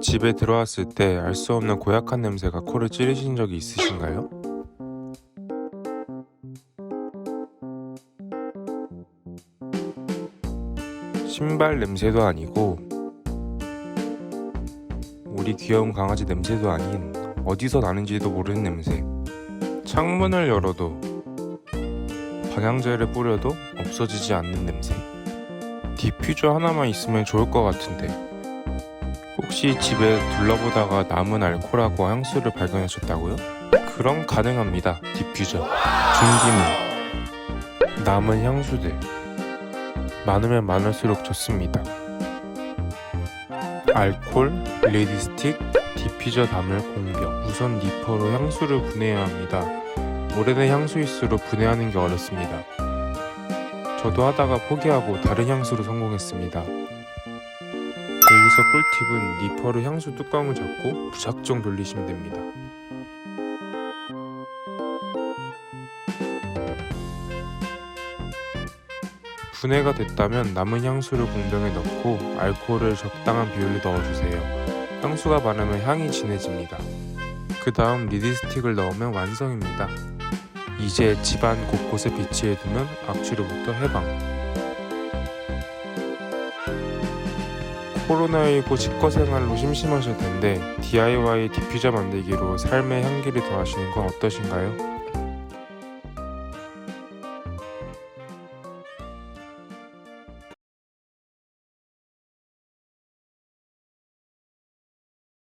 집에 들어왔을 때 알 수 없는 고약한 냄새가 코를 찌르신 적이 있으신가요? 신발 냄새도 아니고 우리 귀여운 강아지 냄새도 아닌 어디서 나는지도 모르는 냄새. 창문을 열어도 방향제를 뿌려도 없어지지 않는 냄새. 디퓨저 하나만 있으면 좋을 것 같은데 혹시 집에 둘러보다가 남은 알코올하고 향수를 발견하셨다고요? 그럼 가능합니다 디퓨저. 준기물 남은 향수들. 많으면 많을수록 좋습니다. 알콜, 레디스틱, 디퓨저 담을 공병. 우선 니퍼로 향수를 분해해야 합니다. 오래된 향수일수록 분해하는 게 어렵습니다. 저도 하다가 포기하고 다른 향수로 성공했습니다 여기서 꿀팁은 니퍼로 향수 뚜껑을 잡고 무작정 돌리시면 됩니다 분해가 됐다면 남은 향수를 공병에 넣고 알코올을 적당한 비율로 넣어주세요. 향수가 많으면 향이 진해집니다. 그 다음 리디스틱을 넣으면 완성입니다. 이제 집안 곳곳에 비치해두면 악취로부터 해방. 코로나19 직거 생활로 심심하실 텐데 DIY 디퓨저 만들기로 삶의 향기를 더하시는 건 어떠신가요?